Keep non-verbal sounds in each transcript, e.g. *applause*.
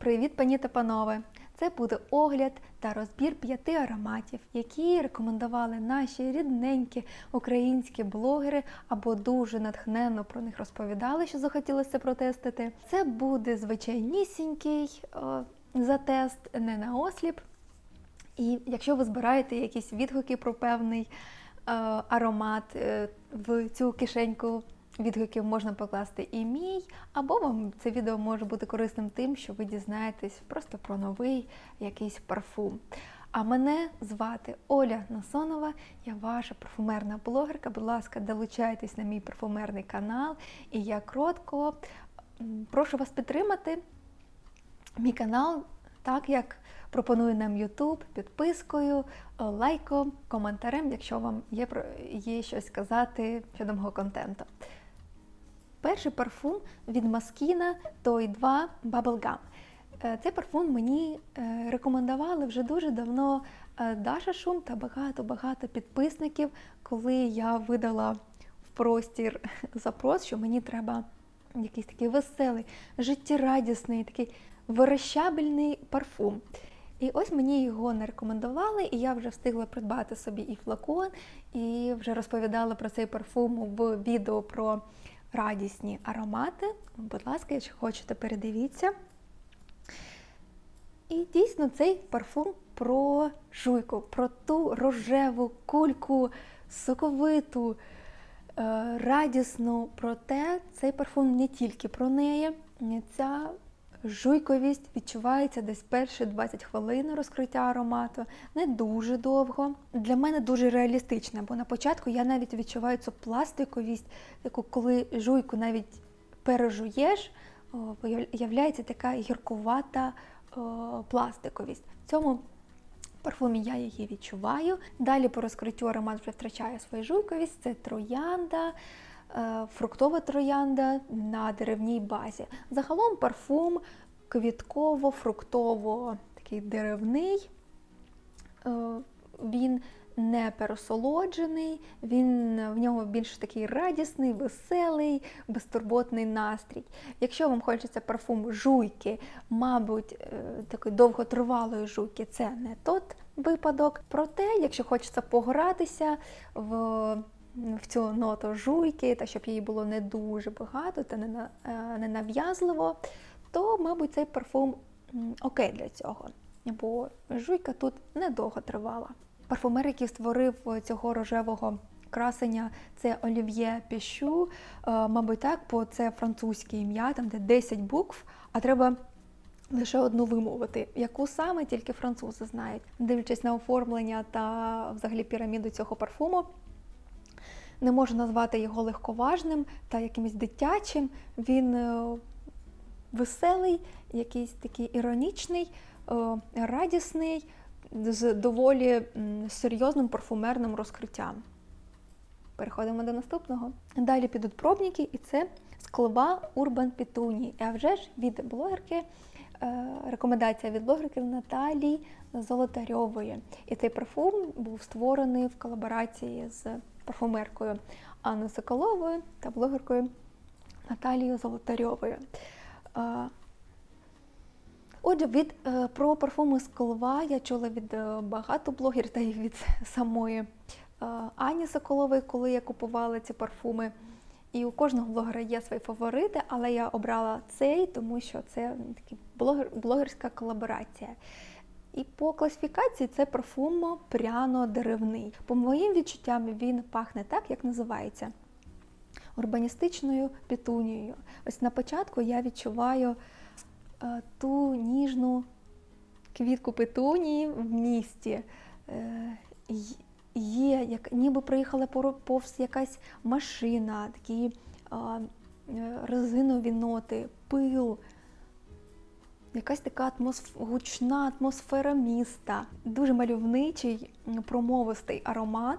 Привіт, пані та панове! Це буде огляд та розбір п'яти ароматів, які рекомендували наші рідненькі українські блогери або дуже натхненно про них розповідали, що захотілося протестити. Це буде звичайнісінький е, затест, не на осліп. І якщо ви збираєте якісь відгуки про певний е, аромат е, в цю кишеньку відгуків можна покласти і мій, або вам це відео може бути корисним тим, що ви дізнаєтесь просто про новий якийсь парфум. А мене звати Оля Насонова, я ваша парфумерна блогерка. Будь ласка, долучайтесь на мій парфумерний канал, і я кротко прошу вас підтримати мій канал, так як пропонує нам YouTube, підпискою, е, лайком, коментарем, якщо вам є, є щось сказати щодо мого контенту. Перший парфум від Маскіна Той 2 Bubblegum. Е, Цей парфум мені е, рекомендували вже дуже давно е, Даша Шум та багато-багато підписників, коли я видала в простір *laughs* запрос, що мені треба якийсь такий веселий, життєрадісний, такий верещабельний парфум. І ось мені його не рекомендували, і я вже встигла придбати собі і флакон, і вже розповідала про цей парфум в відео про радісні аромати. Будь ласка, якщо хочете, передивіться. І дійсно цей парфум про жуйку, про ту рожеву кульку, соковиту, е, радісну. Проте цей парфум не тільки про неї. Ця жуйковість відчувається десь перші 20 хвилин розкриття аромату, не дуже довго. Для мене дуже реалістична, бо на початку я навіть відчуваю цю пластиковість, яку коли жуйку навіть пережуєш, о, виявляється така гіркувата пластиковість. В цьому парфумі я її відчуваю. Далі по розкриттю аромат вже втрачає свою жуйковість. Це троянда, фруктова троянда на деревній базі. Загалом парфум квітково-фруктово такий деревний. Е, Він не пересолоджений, він в нього більш такий радісний, веселий, безтурботний настрій. Якщо вам хочеться парфум жуйки, мабуть, е, такої довготривалої жуйки, це не тот випадок. Проте, якщо хочеться погратися в, в цю ноту жуйки, та щоб її було не дуже багато та не, е, нав'язливо, то, мабуть, цей парфум окей для цього. Бо жуйка тут недовго тривала. Парфумер, який створив цього рожевого красення, це Олів'є Піщу. Е, Мабуть, так, бо це французьке ім'я, там де 10 букв, а треба лише одну вимовити, яку саме тільки французи знають. Дивлячись на оформлення та взагалі піраміду цього парфуму, не можу назвати його легковажним та якимось дитячим. Він е, веселий, якийсь такий іронічний, е, радісний, з доволі серйозним парфумерним розкриттям. Переходимо до наступного. Далі підуть пробники, і це склова Urban Petunia. А вже ж від блогерки, е, рекомендація від блогерки Наталії Золотарьової. І цей парфум був створений в колаборації з парфумеркою Анною Соколовою та блогеркою Наталією Золотарьовою. Е, Отже, від е, про парфуми з Колова я чула від е, багато блогерів та й від самої Ані Соколової, коли я купувала ці парфуми. І у кожного блогера є свої фаворити, але я обрала цей, тому що це такий блогер, блогерська колаборація. І по класифікації це парфум пряно-деревний. По моїм відчуттям він пахне так, як називається урбаністичною петунією. Ось на початку я відчуваю е, ту ніжну квітку петунії в місті. Е, Є, як ніби проїхала поро- повз якась машина, такі е, резинові ноти, пил, якась така атмосф... гучна атмосфера міста. Дуже мальовничий, промовистий аромат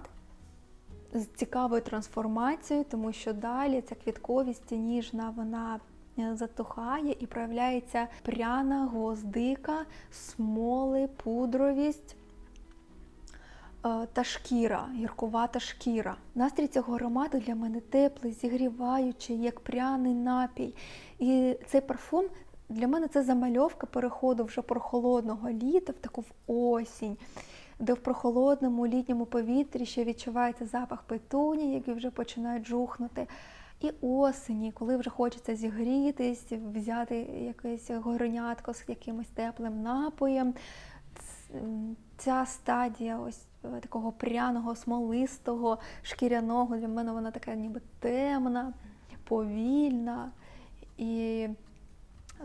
з цікавою трансформацією, тому що далі ця квітковість ніжна, вона е, затухає і проявляється пряна гвоздика, смоли, пудровість. е, Та шкіра, гіркувата шкіра. Настрій цього аромату для мене теплий, зігріваючий, як пряний напій. І цей парфум для мене це замальовка переходу вже прохолодного літа в таку в осінь, де в прохолодному літньому повітрі ще відчувається запах петуні, які вже починають жухнути. І осені, коли вже хочеться зігрітись, взяти якесь горнятко з якимось теплим напоєм. Ця стадія ось е, такого пряного, смолистого, шкіряного, для мене вона така ніби темна, повільна і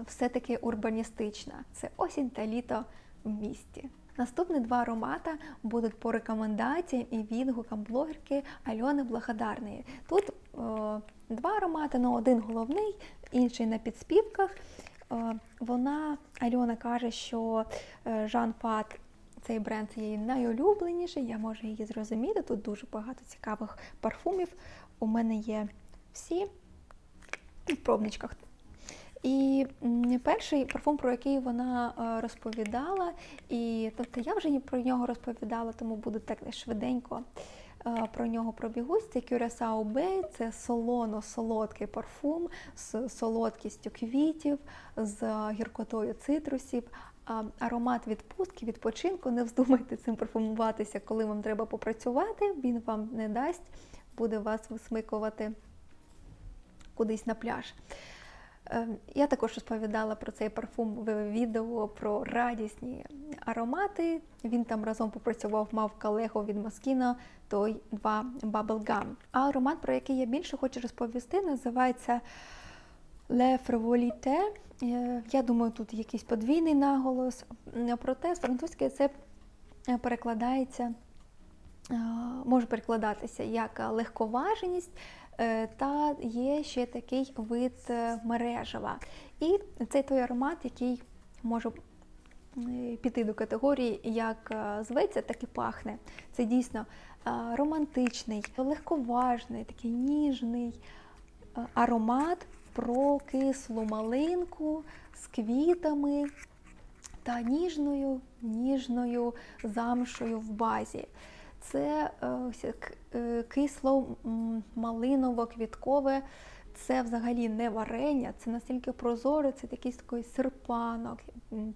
все-таки урбаністична. Це осінь та літо в місті. Наступні два аромата будуть по рекомендаціям і відгукам блогерки Альони Благодарної. Тут е, два аромати, ну один головний, інший на підспівках. Е, вона, Альона каже, що е, Жан Пат цей бренд її найулюбленіший, я можу її зрозуміти. Тут дуже багато цікавих парфумів. У мене є всі в пробничках. І перший парфум, про який вона е, розповідала, і тобто я вже про нього розповідала, тому буду так швиденько е, про нього пробігусь. Це Curaçao Bay, це солоно-солодкий парфум з солодкістю квітів, з гіркотою цитрусів. Аромат відпустки, відпочинку. Не вздумайте цим парфумуватися, коли вам треба попрацювати. Він вам не дасть, буде вас висмикувати кудись на пляж. Е, Я також розповідала про цей парфум в відео про радісні аромати. Він там разом попрацював, мав колегу від Москіно, той два Bubblegum. А аромат, про який я більше хочу розповісти, називається Le Frivolité. Е, Я думаю, тут якийсь подвійний наголос. Проте з французької це е, перекладається, може перекладатися як е, легковажність, е, та є ще такий вид е, мережева. І це той аромат, який може е, піти до категорії як е, зветься, так і пахне. Це дійсно е, романтичний, легковажний, такий ніжний е, аромат про кислу малинку з квітами та ніжною, ніжною замшою в базі. Це е, е, кисло малиново-квіткове. Це взагалі не варення, це настільки прозоре, це якийсь такий серпанок,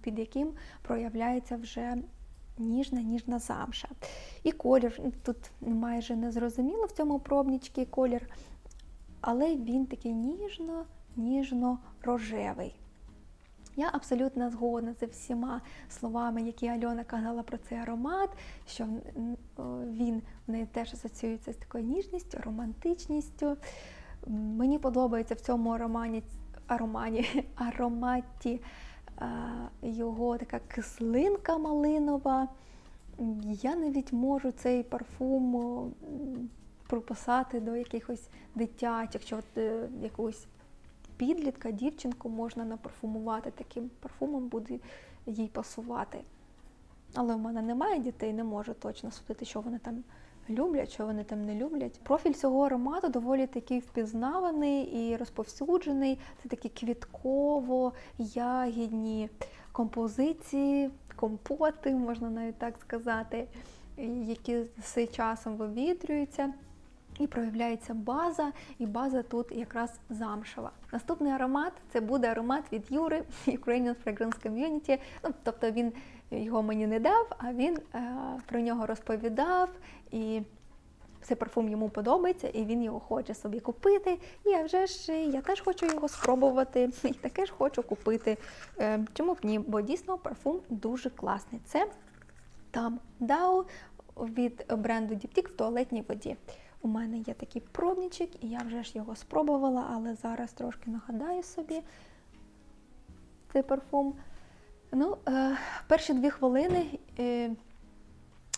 під яким проявляється вже ніжна ніжна замша. І колір тут майже не зрозуміло в цьому пробничці колір, але він такий ніжно, ніжно-рожевий. Я абсолютно згодна з всіма словами, які Альона казала про цей аромат, що він в неї теж асоціюється з такою ніжністю, романтичністю. Мені подобається в цьому аромані, аромані, *laughs* ароматі е, його така кислинка малинова. Я навіть можу цей парфум приписати до якихось дитячих, чи от, е, якогось підлітка, дівчинку можна напарфумувати таким парфумом, буде їй пасувати. Але в мене немає дітей, не можу точно судити, що вони там люблять, що вони там не люблять. Профіль цього аромату доволі такий впізнаваний і розповсюджений. Це такі квітково-ягідні композиції, компоти, можна навіть так сказати, які з часом вивітрюються. І проявляється база, і база тут якраз замшева. Наступний аромат це буде аромат від Юри Ukrainian Fragrance Community. Ну, тобто він його мені не дав, а він е, про нього розповідав, і цей парфум йому подобається, і він його хоче собі купити. І а вже ж я теж хочу його спробувати, *laughs* і таке ж хочу купити. Е, чому б ні? Бо дійсно парфум дуже класний. Це там Дау від бренду Diptyque в туалетній воді. У мене є такий пробничок, і я вже ж його спробувала, але зараз трошки нагадаю собі цей парфум. Ну, е, перші дві хвилини, е,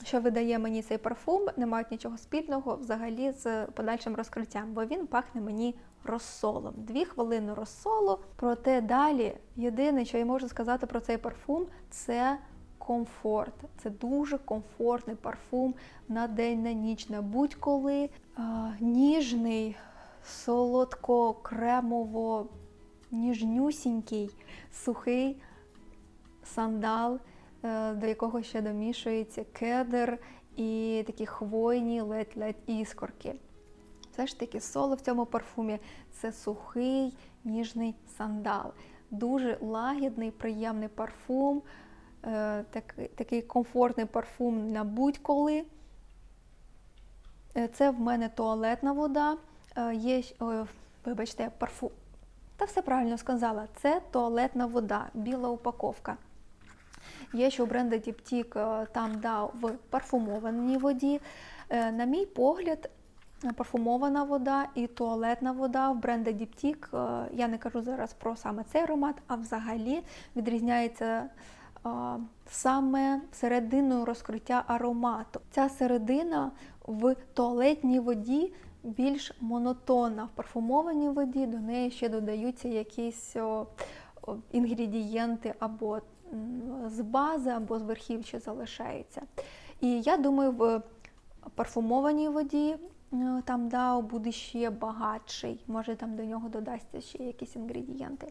що видає мені цей парфум, не мають нічого спільного взагалі з подальшим розкриттям, бо він пахне мені розсолом. Дві хвилини розсолу. Проте далі єдине, що я можу сказати про цей парфум, це комфорт. Це дуже комфортний парфум на день, на ніч, на будь-коли. Ніжний, солодко-кремово, ніжнюсінький, сухий сандал, е, до якого ще домішується кедр і такі хвойні ледь-ледь іскорки. Все ж таки соло в цьому парфумі це сухий ніжний сандал. дуже лагідний, приємний парфум, е, такий, такий комфортний парфум на будь-коли. Е, Це в мене туалетна вода. Е, Є, ой, вибачте, парфум. Та все правильно сказала. Це туалетна вода, біла упаковка. Є ще у бренда Діптік там да, в парфумованій воді. На мій погляд, парфумована вода і туалетна вода в бренда Діптік, я не кажу зараз про саме цей аромат, а взагалі відрізняється саме серединою розкриття аромату. Ця середина в туалетній воді більш монотонна. В парфумованій воді до неї ще додаються якісь інгредієнти або з бази, або з верхівчі залишаються. І я думаю, в парфумованій воді е, там дао буде ще багатший, може там до нього додасться ще якісь інгредієнти.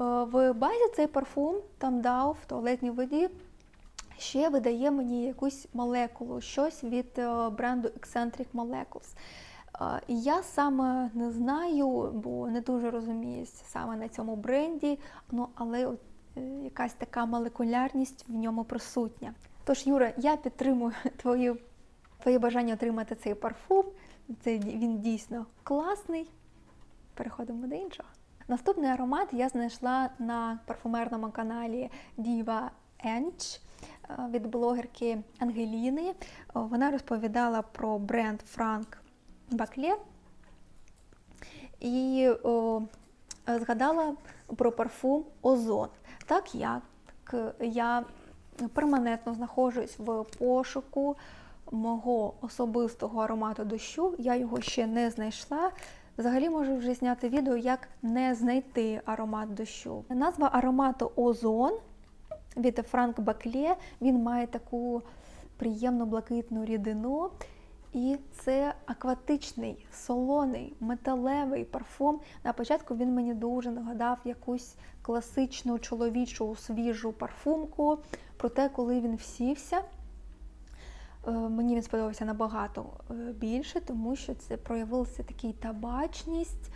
Е, В базі цей парфум там дав в туалетній воді ще видає мені якусь молекулу, щось від е, бренду Eccentric Molecules. Е, я саме не знаю, бо не дуже розуміюсь саме на цьому бренді, ну але от, якась така молекулярність в ньому присутня. Тож, Юра, я підтримую *laughs* твою, твоє бажання отримати цей парфум. Це він дійсно класний. Переходимо до іншого. Наступний аромат я знайшла на парфумерному каналі Diva Ench е, від блогерки Ангеліни. Вона розповідала про бренд Frank Baclé і о, згадала про парфум Озон. Так як я перманентно знаходжусь в пошуку мого особистого аромату дощу, я його ще не знайшла. Взагалі можу вже зняти відео, як не знайти аромат дощу. Назва аромату Озон від Франк Баклє. Він має таку приємну блакитну рідину. І це акватичний, солоний, металевий парфум. На початку він мені дуже нагадав якусь класичну чоловічу свіжу парфумку. Проте, коли він всівся, мені він сподобався набагато е, більше, тому що це проявилася такий табачність,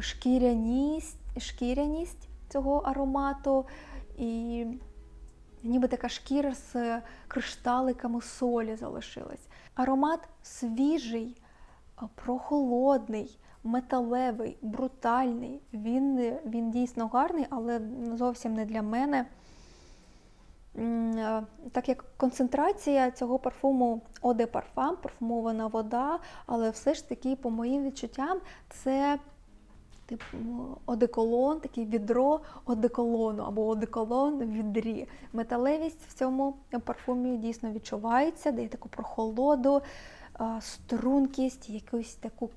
шкіряність, шкіряність цього аромату. І ніби така шкіра з кришталиками солі залишилась. Аромат свіжий, прохолодний, металевий, брутальний. Він, він дійсно гарний, але зовсім не для мене. Е, Так як концентрація цього парфуму de Parfum, парфумована вода, але все ж таки, по моїм відчуттям, це типу одеколон, таке відро одеколону або одеколон в відрі. Металевість в цьому парфумі дійсно відчувається, дає таку прохолоду, стрункість, якусь таку,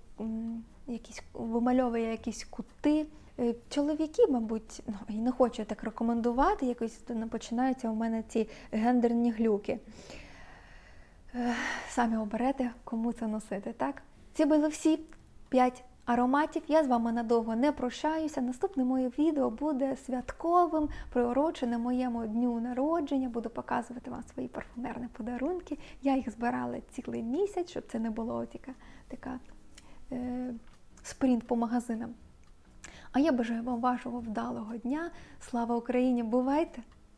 якісь вимальовує якісь кути. Е, Чоловіки, мабуть, ну, і не хочу так рекомендувати, якось то починаються у мене ці гендерні глюки. Е, Самі оберете, кому це носити, так? Ці були всі 5 ароматів. Я з вами надовго не прощаюся. Наступне моє відео буде святковим, приурочене моєму дню народження. Буду показувати вам свої парфумерні подарунки. Я їх збирала цілий місяць, щоб це не було така, така е, спринт по магазинам. А я бажаю вам вашого вдалого дня. Слава Україні! Бувайте!